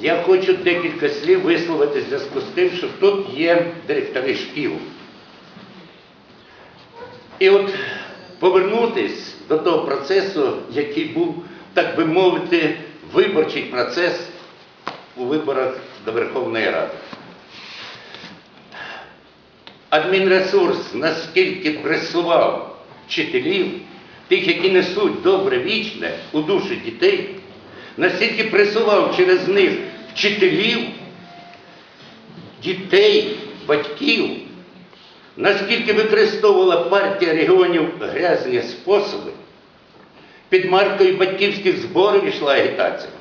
Я хочу декілька слів висловити в зв'язку з тим, що тут є директори шкіл. І от повернутись до того процесу, який був, так би мовити, виборчий процес у виборах до Верховної Ради. Адмінресурс наскільки пресував вчителів, тих, які несуть добре вічне у душі дітей, настільки пресував через них вчителів, дітей, батьків, наскільки використовувала партія регіонів грязні способи, під маркою батьківських зборів йшла агітація.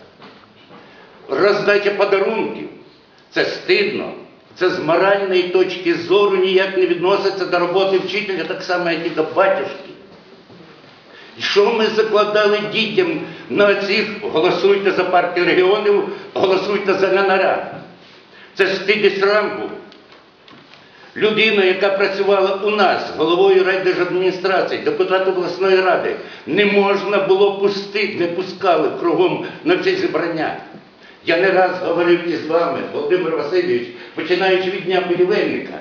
Роздача подарунків це стидно. Це з моральної точки зору ніяк не відноситься до роботи вчителя, так само, як і до батюшки. Що ми закладали дітям на цих голосуйте за партію регіонів, голосуйте за НАНАРА. Це стид і срам був. Людина, яка працювала у нас, головою райдержадміністрації, депутат обласної ради, не можна було пустити, не пускали кругом на ці зібрання. Я не раз говорив із вами, Володимир Васильович, починаючи від дня будівельника.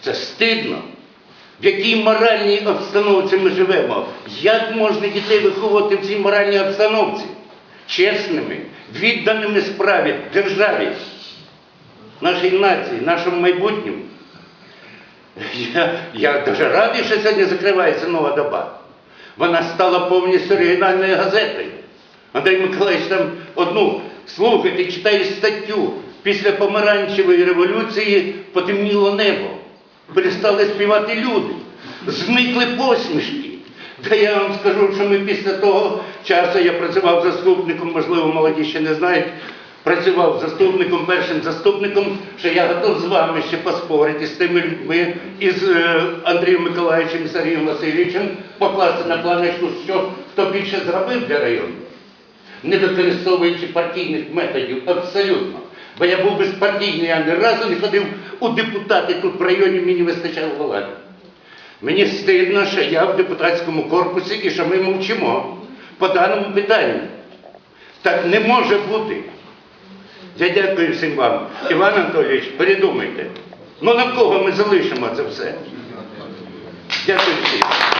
Це стидно. В якій моральній обстановці ми живемо? Як можна дітей виховувати в цій моральній обстановці? Чесними, відданими справі, державі, нашій нації, нашому майбутньому. Я, я дуже радий, що сьогодні закривається нова доба. Вона стала повністю оригінальною газетою. Андрій Миколаївич там одну слухайте, читає статтю. Після помаранчевої революції потемніло небо. Перестали співати люди. Зникли посмішки. Та я вам скажу, що ми після того часу я працював заступником, можливо, молоді ще не знають, працював заступником, першим заступником, що я готов з вами ще поспорити з тими людьми із е, Андрієм Миколаївичем Сергієм Васильовичем, покласти на планочку, що хто більше зробив для району, не використовуючи партійних методів абсолютно. Бо я був безпартійний, я ні разу не ходив у депутати тут в районі, мені вистачало влади. Мені стидно, що я в депутатському корпусі і що ми мовчимо по даному питанню. Так не може бути. Я дякую всім вам. Іван Анатолійович, передумайте. Ну на кого ми залишимо це все? Дякую всім.